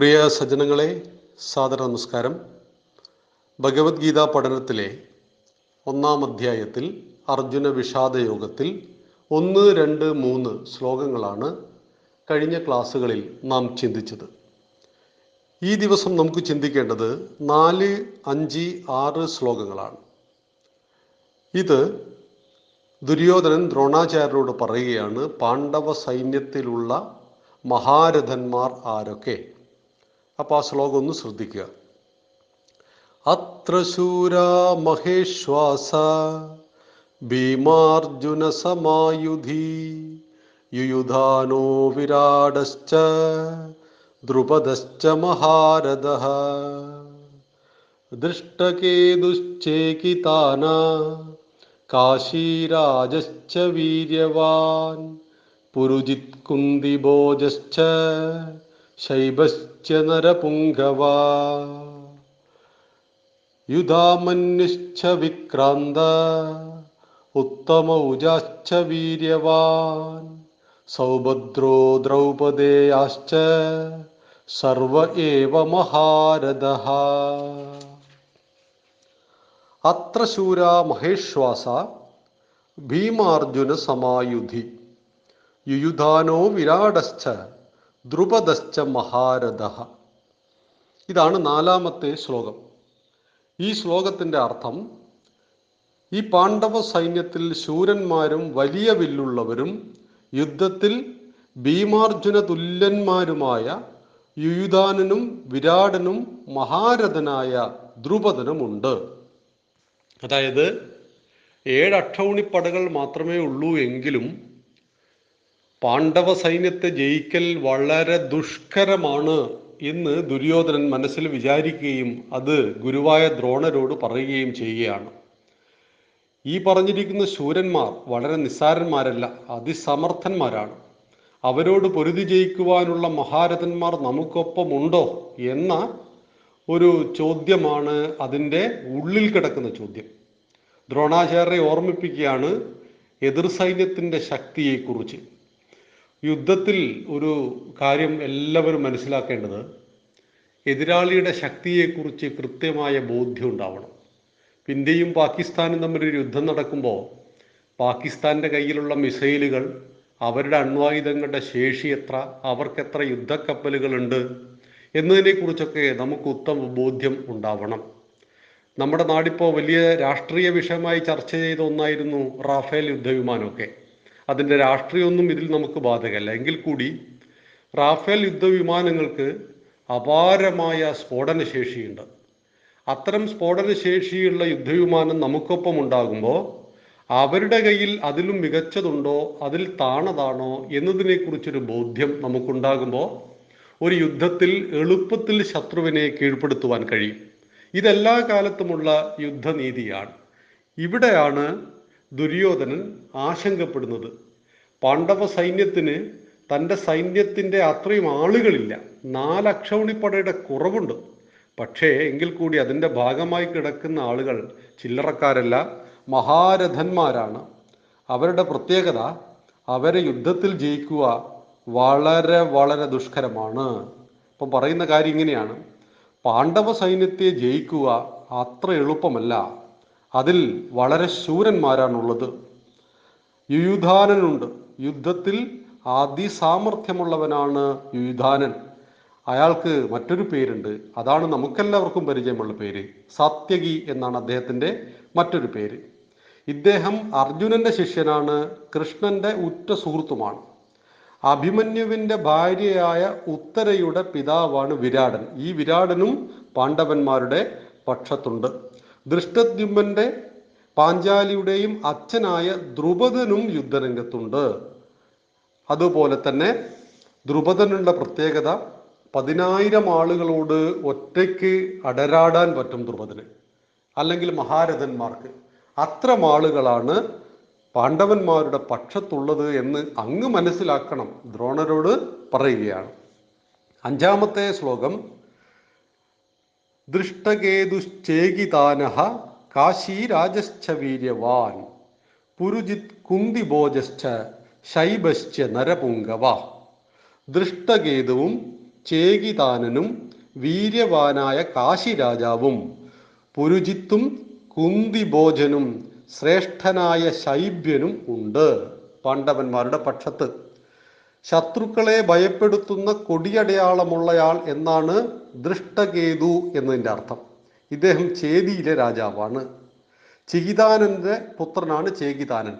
പ്രിയ സജ്ജനങ്ങളെ സാദര നമസ്കാരം. ഭഗവത്ഗീത പഠനത്തിലെ ഒന്നാം അധ്യായത്തിൽ അർജുന വിഷാദ യോഗത്തിൽ ഒന്ന് രണ്ട് മൂന്ന് ശ്ലോകങ്ങളാണ് കഴിഞ്ഞ ക്ലാസ്സുകളിൽ നാം ചിന്തിച്ചത്. ഈ ദിവസം നമുക്ക് ചിന്തിക്കേണ്ടത് നാല് അഞ്ച് ആറ് ശ്ലോകങ്ങളാണ്. ഇത് ദുര്യോധനൻ ദ്രോണാചാര്യരോട് പറയുകയാണ് പാണ്ഡവ സൈന്യത്തിലുള്ള മഹാരഥന്മാർ ആരൊക്കെ? അപ്പോൾ ആ ശ്ലോകം ഒന്ന് ശ്രദ്ധിക്കുക. അത്ര ശൂര മഹേശ്വാസ ഭീമാർജുന സമായുധി യുയുധാനോ വിരാടശ്ച ദ്രുപദശ്ച മഹാരഥ ദൃഷ്ടകേതുശ്ചേകിതാന കാശീരാജശ്ച വീര്യവാൻ പുരുജിത് കുന്തിഭോജശ്ച ശൈബശ്ച നരപുംഗവ യുധാമന്യുശ്ച വിക്രാന്ത ഉത്തമൗജാശ്ച വീര്യവാൻ സൗഭദ്രോ ദ്രൗപദേയാശ്ച സർവ ഏവ മഹാരഥ അത്ര ശൂര മഹേശ്വാസ ഭീമാർജുന സമായുധി യുയുധാനോ വിരാടശ്ച ദ്രുപദശ്ച മഹാരഥ. ഇതാണ് നാലാമത്തെ ശ്ലോകം. ഈ ശ്ലോകത്തിന്റെ അർത്ഥം ഈ പാണ്ഡവ സൈന്യത്തിൽ ശൂരന്മാരും വലിയ വില്ലുള്ളവരും യുദ്ധത്തിൽ ഭീമാർജുന തുല്യന്മാരുമായ യുയുധാനനും വിരാടനും മഹാരഥനായ ദ്രുപദനുമുണ്ട്. അതായത് ഏഴ് അക്ഷൗണിപ്പടകൾ മാത്രമേ ഉള്ളൂ എങ്കിലും പാണ്ഡവ സൈന്യത്തെ ജയിക്കൽ വളരെ ദുഷ്കരമാണ് എന്ന് ദുര്യോധനൻ മനസ്സിൽ വിചാരിക്കുകയും അത് ഗുരുവായ ദ്രോണരോട് പറയുകയും ചെയ്യുകയാണ്. ഈ പറഞ്ഞിരിക്കുന്ന ശൂരന്മാർ വളരെ നിസ്സാരന്മാരല്ല അതിസമർത്ഥന്മാരാണ്. അവരോട് പൊരുതി ജയിക്കുവാനുള്ള മഹാരഥന്മാർ നമുക്കൊപ്പമുണ്ടോ എന്ന ഒരു ചോദ്യമാണ് അതിന്റെ ഉള്ളിൽ കിടക്കുന്ന ചോദ്യം. ദ്രോണാചാര്യെ ഓർമ്മിപ്പിക്കുകയാണ് എതിർ സൈന്യത്തിന്റെ ശക്തിയെക്കുറിച്ച്. യുദ്ധത്തിൽ ഒരു കാര്യം എല്ലാവരും മനസ്സിലാക്കേണ്ടത് എതിരാളിയുടെ ശക്തിയെക്കുറിച്ച് കൃത്യമായ ബോധ്യം ഉണ്ടാവണം. ഇന്ത്യയും പാകിസ്ഥാനും തമ്മിലൊരു യുദ്ധം നടക്കുമ്പോൾ പാകിസ്ഥാന്റെ കയ്യിലുള്ള മിസൈലുകൾ അവരുടെ അണ്വായുധങ്ങളുടെ ശേഷി എത്ര അവർക്കെത്ര യുദ്ധക്കപ്പലുകളുണ്ട് എന്നതിനെക്കുറിച്ചൊക്കെ നമുക്ക് ഉത്തമ ബോധ്യം ഉണ്ടാവണം. നമ്മുടെ നാടിപ്പോൾ വലിയ രാഷ്ട്രീയ വിഷയമായി ചർച്ച ചെയ്ത ഒന്നായിരുന്നു റാഫേൽ യുദ്ധവിമാനമൊക്കെ. അതിന്റെ രാഷ്ട്രീയമൊന്നും ഇതിൽ നമുക്ക് ബാധകമല്ല. എങ്കിൽ കൂടി റാഫേൽ യുദ്ധവിമാനങ്ങൾക്ക് അപാരമായ സ്ഫോടനശേഷിയുണ്ട്. അത്തരം സ്ഫോടനശേഷിയുള്ള യുദ്ധവിമാനം നമുക്കൊപ്പം ഉണ്ടാകുമ്പോൾ അവരുടെ കയ്യിൽ അതിലും മികച്ചതുണ്ടോ അതിൽ താണതാണോ എന്നതിനെക്കുറിച്ചൊരു ബോധ്യം നമുക്കുണ്ടാകുമ്പോൾ ഒരു യുദ്ധത്തിൽ എളുപ്പത്തിൽ ശത്രുവിനെ കീഴ്പ്പെടുത്തുവാൻ കഴിയും. ഇതെല്ലാ കാലത്തുമുള്ള യുദ്ധനീതിയാണ്. ഇവിടെയാണ് ദുര്യോധനൻ ആശങ്കപ്പെടുന്നത്. പാണ്ഡവ സൈന്യത്തിന് തന്റെ സൈന്യത്തിന്റെ അത്രയും ആളുകളില്ല. നാലക്ഷൗണിപ്പടയുടെ കുറവുണ്ട്. പക്ഷേ എങ്കിൽ കൂടി അതിന്റെ ഭാഗമായി കിടക്കുന്ന ആളുകൾ ചില്ലറക്കാരല്ല മഹാരഥന്മാരാണ്. അവരുടെ പ്രത്യേകത അവരെ യുദ്ധത്തിൽ ജയിക്കുക വളരെ വളരെ ദുഷ്കരമാണ്. ഇപ്പം പറയുന്ന കാര്യം ഇങ്ങനെയാണ്. പാണ്ഡവ സൈന്യത്തെ ജയിക്കുക അത്ര എളുപ്പമല്ല. അതിൽ വളരെ ശൂരന്മാരാണുള്ളത്. യുയുധാനനുണ്ട്. യുദ്ധത്തിൽ അതിസാമർഥ്യമുള്ളവനാണ് യുയുധാനൻ. അയാൾക്ക് മറ്റൊരു പേരുണ്ട്. അതാണ് നമുക്കെല്ലാവർക്കും പരിചയമുള്ള പേര്. സാത്യകി എന്നാണ് അദ്ദേഹത്തിന്റെ മറ്റൊരു പേര്. ഇദ്ദേഹം അർജുനന്റെ ശിഷ്യനാണ്. കൃഷ്ണന്റെ ഉറ്റ സുഹൃത്തുമാണ്. അഭിമന്യുവിന്റെ ഭാര്യയായ ഉത്തരയുടെ പിതാവാണ് വിരാടൻ. ഈ വിരാടനും പാണ്ഡവന്മാരുടെ പക്ഷത്തുണ്ട്. ദൃഷ്ടദ്യുമ്മന്റെ പാഞ്ചാലിയുടെയും അച്ഛനായ ദ്രുപദനും യുദ്ധരംഗത്തുണ്ട്. അതുപോലെ തന്നെ ദ്രുപദനുള്ള പ്രത്യേകത പതിനായിരം ആളുകളോട് ഒറ്റയ്ക്ക് അടരാടാൻ പറ്റും ദ്രുപദന്. അല്ലെങ്കിൽ മഹാരഥന്മാർക്ക്. അത്തരം ആളുകളാണ് പാണ്ഡവന്മാരുടെ പക്ഷത്തുള്ളത് എന്ന് അങ്ങ് മനസ്സിലാക്കണം ദ്രോണരോട് പറയുകയാണ്. അഞ്ചാമത്തെ ശ്ലോകം ദൃഷ്ടകേതുശ്ചേകിതാനഹ കാശീരാജശ്ച വീര്യവാൻ. പുരുജിത് കുന്തിബോജശ്ച ശൈബശ്ച നരപുങ്കവ. ദൃഷ്ടകേതുവും ചേകിതാനനും വീര്യവാനായ കാശിരാജാവും പുരുജിത്തും കുന്തിബോജനും ശ്രേഷ്ഠനായ ശൈബ്യനും ഉണ്ട്. പാണ്ഡവന്മാരുടെ പക്ഷത്ത്. ശത്രുക്കളെ ഭയപ്പെടുത്തുന്ന കൊടിയടയാളമുള്ളയാൾ എന്നാണ് ദൃഷ്ടകേതു എന്നതിന്റെ അർത്ഥം. ഇദ്ദേഹം ചേതിയിലെ രാജാവാണ്. ചികിതാനന്റെ പുത്രനാണ് ചേകിതാനൻ.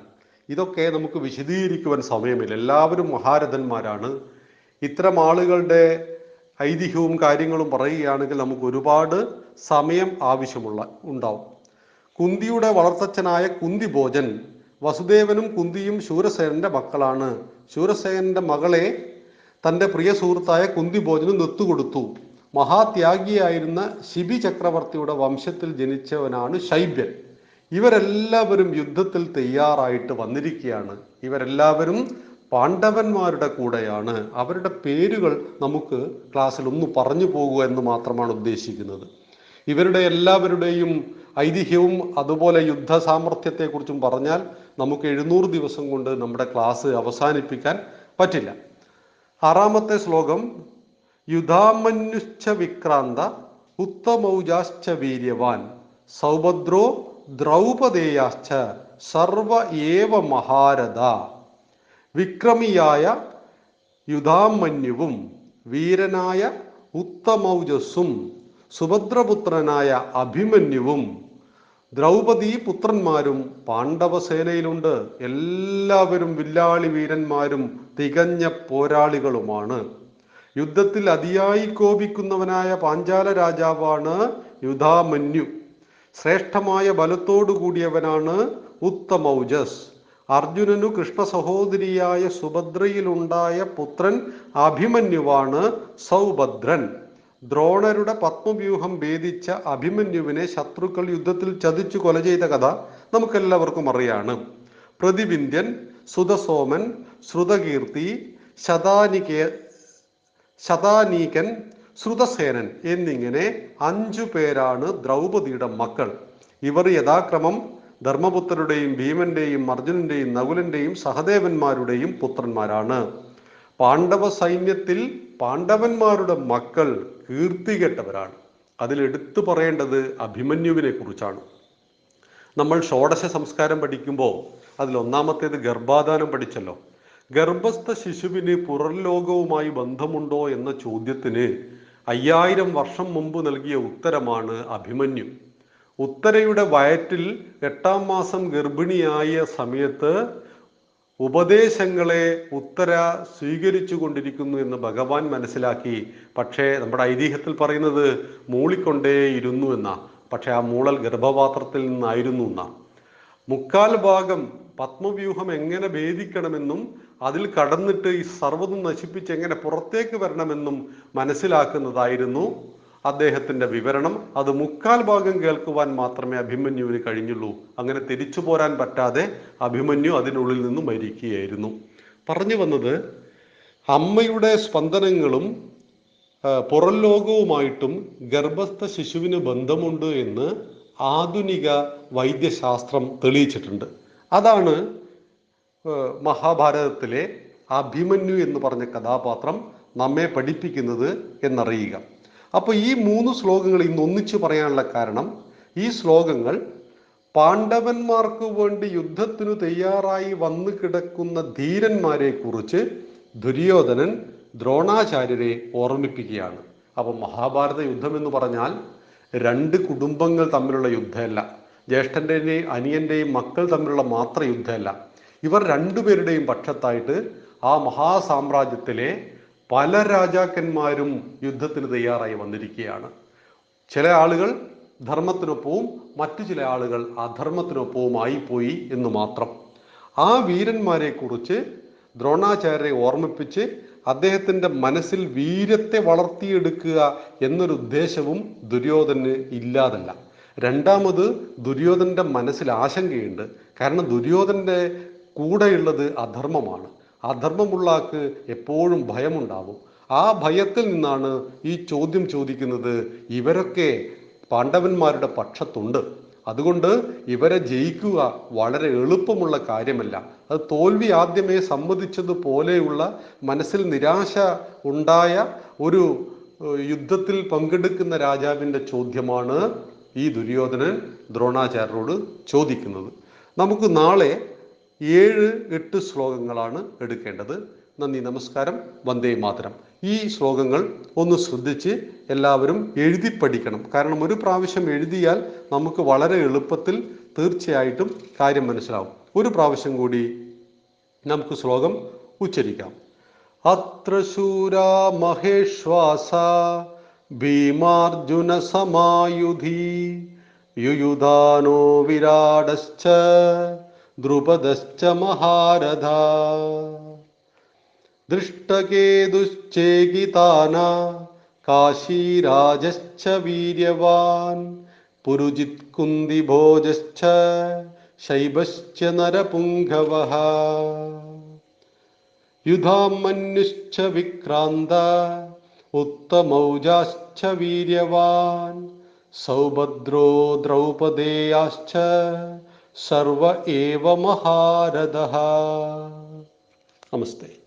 ഇതൊക്കെ നമുക്ക് വിശദീകരിക്കുവാൻ സമയമില്ല. എല്ലാവരും മഹാരഥന്മാരാണ്. ഇത്തരം ആളുകളുടെ ഐതിഹ്യവും കാര്യങ്ങളും പറയുകയാണെങ്കിൽ നമുക്ക് ഒരുപാട് സമയം ആവശ്യമുള്ള ഉണ്ടാവും. കുന്തിയുടെ വളർത്തച്ഛനായ കുന്തിഭോജൻ വസുദേവനും കുന്തിയും ശൂരസേനന്റെ മക്കളാണ്. ശൂരസേനന്റെ മകളെ തന്റെ പ്രിയ സുഹൃത്തായ കുന്തി ഭോജനം നിർത്തുകൊടുത്തു. മഹാത്യാഗിയായിരുന്ന ശിബി ചക്രവർത്തിയുടെ വംശത്തിൽ ജനിച്ചവനാണ് ശൈബ്യൻ. ഇവരെല്ലാവരും യുദ്ധത്തിൽ തയ്യാറായിട്ട് വന്നിരിക്കുകയാണ്. ഇവരെല്ലാവരും പാണ്ഡവന്മാരുടെ കൂടെയാണ്. അവരുടെ പേരുകൾ നമുക്ക് ക്ലാസ്സിൽ ഒന്ന് പറഞ്ഞു പോകുക എന്ന് മാത്രമാണ് ഉദ്ദേശിക്കുന്നത്. ഇവരുടെ എല്ലാവരുടെയും ഐതിഹ്യവും അതുപോലെ യുദ്ധ സാമർഥ്യത്തെക്കുറിച്ചും പറഞ്ഞാൽ നമുക്ക് എഴുന്നൂറ് ദിവസം കൊണ്ട് നമ്മുടെ ക്ലാസ് അവസാനിപ്പിക്കാൻ പറ്റില്ല. ആറാമത്തെ ശ്ലോകം യുധാമന്യുശ്ച വിക്രാന്ത ഉത്തമൗജാശ്ച വീര്യവാൻ സൗഭദ്രോ ദ്രൗപദേയാശ്ച സർവ ഏവ മഹാരഥ വിക്രമിയായ യുധാമന്യുവും വീരനായ ഉത്തമൗജസ്സും സുഭദ്രപുത്രനായ അഭിമന്യുവും ദ്രൗപദി പുത്രന്മാരും പാണ്ഡവസേനയിലുണ്ട് എല്ലാവരും വില്ലാളി വീരന്മാരും തികഞ്ഞ പോരാളികളുമാണ്. യുദ്ധത്തിൽ അതിയായി കോപിക്കുന്നവനായ പാഞ്ചാല രാജാവാണ് യുധാമന്യു. ശ്രേഷ്ഠമായ ബലത്തോടു കൂടിയവനാണ് ഉത്തമൗജസ്. അർജുനനു കൃഷ്ണ സഹോദരിയായ സുഭദ്രയിലുണ്ടായ പുത്രൻ അഭിമന്യുവാണ് സൗഭദ്രൻ. ദ്രോണരുടെ പത്മവ്യൂഹം ഭേദിച്ച അഭിമന്യുവിനെ ശത്രുക്കൾ യുദ്ധത്തിൽ ചതിച്ചു കൊല ചെയ്ത കഥ നമുക്കെല്ലാവർക്കും അറിയാണ്. പ്രതിവിന്ധ്യൻ സുതസോമൻ ശ്രുതകീർത്തി ശതാനികേ ശതാനീകൻ ശ്രുതസേനൻ എന്നിങ്ങനെ അഞ്ചു പേരാണ് ദ്രൗപദിയുടെ മക്കൾ. ഇവർ യഥാക്രമം ധർമ്മപുത്രരുടെയും ഭീമന്റെയും അർജുനന്റെയും നകുലന്റെയും സഹദേവന്മാരുടെയും പുത്രന്മാരാണ്. പാണ്ഡവ സൈന്യത്തിൽ പാണ്ഡവന്മാരുടെ മക്കൾ കീർത്തികെട്ടവരാണ് അതിൽ എടുത്തു പറയേണ്ടത് അഭിമന്യുവിനെ കുറിച്ചാണ്. നമ്മൾ ഷോഡശ സംസ്കാരം പഠിക്കുമ്പോൾ അതിൽ ഒന്നാമത്തേത് ഗർഭാധാനം പഠിച്ചല്ലോ. ഗർഭസ്ഥ ശിശുവിന് പുറംലോകവുമായി ബന്ധമുണ്ടോ എന്ന ചോദ്യത്തിന് അയ്യായിരം വർഷം മുമ്പ് നൽകിയ ഉത്തരമാണ് അഭിമന്യു. ഉത്തരയുടെ വയറ്റിൽ എട്ടാം മാസം ഗർഭിണിയായ സമയത്ത് ഉപദേശങ്ങളെ ഉത്തര സ്വീകരിച്ചു കൊണ്ടിരിക്കുന്നു എന്ന് ഭഗവാൻ മനസ്സിലാക്കി. പക്ഷേ നമ്മുടെ ഐതിഹ്യത്തിൽ പറയുന്നത് മൂളിക്കൊണ്ടേ ഇരുന്നു എന്നാ. പക്ഷെ ആ മൂളൽ ഗർഭപാത്രത്തിൽ നിന്നായിരുന്നു എന്നാ. മുക്കാൽ ഭാഗം പത്മവ്യൂഹം എങ്ങനെ ഭേദിക്കണമെന്നും അതിൽ കടന്നിട്ട് ഈ സർവതും നശിപ്പിച്ച് എങ്ങനെ പുറത്തേക്ക് വരണമെന്നും മനസ്സിലാക്കുന്നതായിരുന്നു. അദ്ദേഹത്തിന്റെ വിവരണം അത് മുക്കാൽ ഭാഗം കേൾക്കുവാൻ മാത്രമേ അഭിമന്യുവിന് കഴിഞ്ഞുള്ളൂ. അങ്ങനെ തിരിച്ചു പോരാൻ പറ്റാതെ അഭിമന്യു അതിനുള്ളിൽ നിന്നും മരിക്കുകയായിരുന്നു. പറഞ്ഞു വന്നത് അമ്മയുടെ സ്പന്ദനങ്ങളും പുറം ലോകവുമായിട്ടും ഗർഭസ്ഥ ശിശുവിന് ബന്ധമുണ്ട് എന്ന് ആധുനിക വൈദ്യശാസ്ത്രം തെളിയിച്ചിട്ടുണ്ട്. അതാണ് മഹാഭാരതത്തിലെ അഭിമന്യു എന്ന് പറഞ്ഞ കഥാപാത്രം നമ്മെ പഠിപ്പിക്കുന്നത് എന്നറിയുക. അപ്പോൾ ഈ മൂന്ന് ശ്ലോകങ്ങൾ ഇന്ന് ഒന്നിച്ചു പറയാനുള്ള കാരണം ഈ ശ്ലോകങ്ങൾ പാണ്ഡവന്മാർക്ക് വേണ്ടി യുദ്ധത്തിനു തയ്യാറായി വന്നു കിടക്കുന്ന ധീരന്മാരെ കുറിച്ച് ദുര്യോധനൻ ദ്രോണാചാര്യരെ ഓർമ്മിപ്പിക്കുകയാണ്. അപ്പം മഹാഭാരത യുദ്ധം എന്ന് പറഞ്ഞാൽ രണ്ട് കുടുംബങ്ങൾ തമ്മിലുള്ള യുദ്ധമല്ല. ജ്യേഷ്ഠന്റെയും അനിയന്റെയും മക്കൾ തമ്മിലുള്ള മാത്ര യുദ്ധമല്ല. ഇവർ രണ്ടുപേരുടെയും പക്ഷത്തായിട്ട് ആ മഹാസാമ്രാജ്യത്തിലെ പല രാജാക്കന്മാരും യുദ്ധത്തിന് തയ്യാറായി വന്നിരിക്കുകയാണ്. ചില ആളുകൾ ധർമ്മത്തിനൊപ്പവും മറ്റു ചില ആളുകൾ അധർമ്മത്തിനൊപ്പവും പോയി എന്ന് മാത്രം. ആ വീരന്മാരെ കുറിച്ച് ദ്രോണാചാര്യരെ ഓർമ്മിപ്പിച്ച് അദ്ദേഹത്തിന്റെ മനസ്സിൽ വീര്യത്തെ വളർത്തിയെടുക്കുക എന്നൊരു ഉദ്ദേശവും ദുര്യോധന് ഇല്ലാതല്ല. രണ്ടാമത് ദുര്യോധന്റെ മനസ്സിൽ ആശങ്കയുണ്ട്. കാരണം ദുര്യോധന്റെ കൂടെയുള്ളത് അധർമ്മമാണ്. അധർമ്മമുള്ള ആൾക്ക് എപ്പോഴും ഭയമുണ്ടാവും. ആ ഭയത്തിൽ നിന്നാണ് ഈ ചോദ്യം ചോദിക്കുന്നത് ഇവരൊക്കെ പാണ്ഡവന്മാരുടെ പക്ഷത്തുണ്ട്. അതുകൊണ്ട് ഇവരെ ജയിക്കുക വളരെ എളുപ്പമുള്ള കാര്യമല്ല. അത് തോൽവി ആദ്യമേ സമ്മതിച്ചതുപോലെയുള്ള മനസ്സിൽ നിരാശ ഉണ്ടായ ഒരു യുദ്ധത്തിൽ പങ്കെടുക്കുന്ന രാജാവിന്റെ ചോദ്യമാണ് ഈ ദുര്യോധനൻ ദ്രോണാചാര്യരോട് ചോദിക്കുന്നത്. നമുക്ക് നാളെ ഏഴ് എട്ട് ശ്ലോകങ്ങളാണ് എടുക്കേണ്ടത്. നന്ദി നമസ്കാരം. വന്ദേ മാതരം. ഈ ശ്ലോകങ്ങൾ ഒന്ന് ശ്രദ്ധിച്ച് എല്ലാവരും എഴുതി പഠിക്കണം. കാരണം ഒരു പ്രാവശ്യം എഴുതിയാൽ നമുക്ക് വളരെ എളുപ്പത്തിൽ തീർച്ചയായിട്ടും കാര്യം മനസ്സിലാവും. ഒരു പ്രാവശ്യം കൂടി നമുക്ക് ശ്ലോകം ഉച്ചരിക്കാം. അത്ര ശൂരാ മഹേശ്വാസ ഭീമാർജുന സമായുധി യുയുധാനോ വിരാടശ്ച ദ്രുപദശ്ച മഹാരഥ ദൃഷ്ടകേതുശ്ചേകിതാന കാശീരാജശ്ച വീര്യവാൻ. പുരുജിത് കുന്തിഭോജശ്ച ശൈവശ്ച നരപുംഗവഃ. യുധാമന്യുശ്ച വിക്രാന്ത ഉത്തമൗജാശ്ച വീര്യവാൻ. സൗഭദ്രോ ദ്രൗപദേയാശ്ച സർവ ഏവ മഹാരഥ. നമസ്തേ.